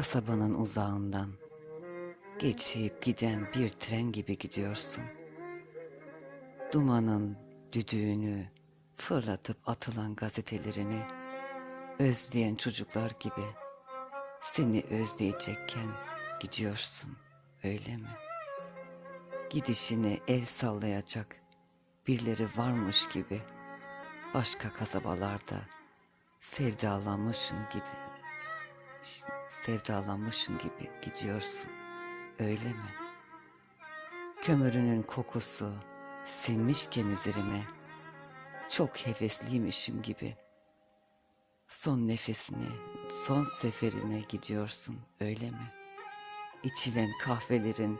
Kasabanın uzağından geçip giden bir tren gibi gidiyorsun. Dumanın düdüğünü fırlatıp atılan gazetelerini özleyen çocuklar gibi seni özleyecekken gidiyorsun öyle mi? Gidişine el sallayacak birileri varmış gibi başka kasabalarda sevdalanmışsın gibi sevdalanmışsın gibi gidiyorsun öyle mi? Kömürünün kokusu sinmişken üzerime çok hevesliymişim gibi son nefesine, son seferine gidiyorsun öyle mi? İçilen kahvelerin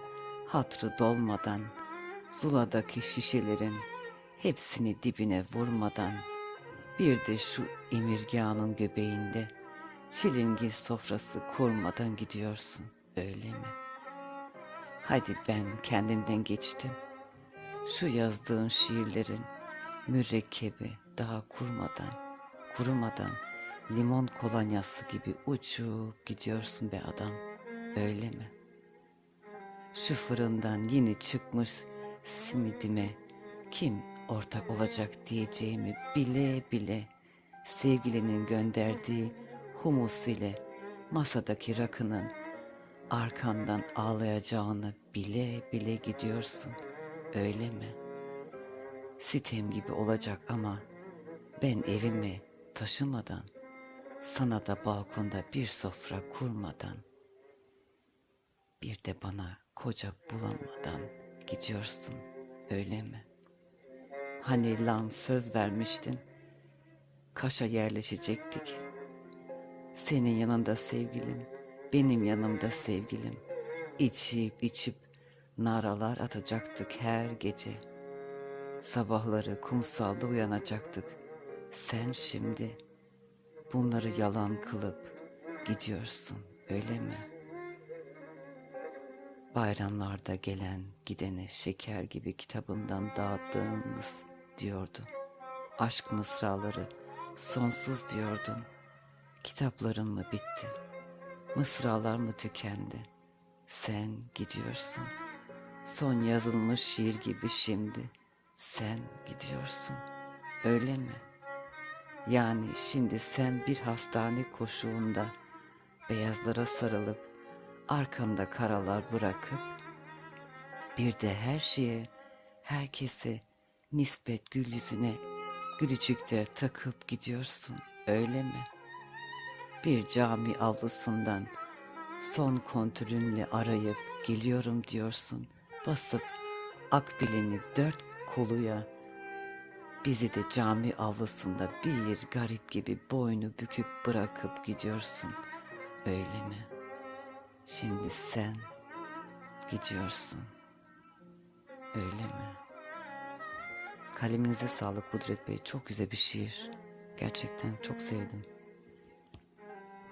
hatrı dolmadan, Zula'daki şişelerin hepsini dibine vurmadan, bir de şu emirganın göbeğinde çilingir sofrası kurmadan gidiyorsun öyle mi? Hadi ben kendimden geçtim. Şu yazdığın şiirlerin mürekkebi daha kurmadan, kurumadan limon kolonyası gibi uçup gidiyorsun be adam. Öyle mi? Şu fırından yeni çıkmış simidime kim ortak olacak diyeceğimi bile bile sevgilinin gönderdiği humus ile masadaki rakının arkandan ağlayacağını bile bile gidiyorsun. Öyle mi? Sitem gibi olacak ama ben evimi taşımadan, sana da balkonda bir sofra kurmadan, bir de bana koca bulamadan gidiyorsun. Öyle mi? Hani lan söz vermiştin, Kaş'a yerleşecektik. Senin yanında sevgilim, benim yanımda sevgilim. İçip içip naralar atacaktık her gece. Sabahları kumsalda uyanacaktık. Sen şimdi bunları yalan kılıp gidiyorsun öyle mi? Bayramlarda gelen gidene şeker gibi kitabından dağıttığımız diyordu. Aşk mısraları sonsuz diyordun. Kitapların mı bitti? Mısralar mı tükendi? Sen gidiyorsun. Son yazılmış şiir gibi şimdi sen gidiyorsun. Öyle mi? Yani şimdi sen bir hastane koşuğunda beyazlara sarılıp arkanda karalar bırakıp bir de her şeye, herkese nispet gül yüzüne gülücükler takıp gidiyorsun. Öyle mi? Bir cami avlusundan son kontrolünle arayıp geliyorum diyorsun. Basıp akbilini dört koluya bizi de cami avlusunda bir garip gibi boynu büküp bırakıp gidiyorsun. Öyle mi? Şimdi sen gidiyorsun. Öyle mi? Kaleminize sağlık Kudret Bey. Çok güzel bir şiir. Gerçekten çok sevdim.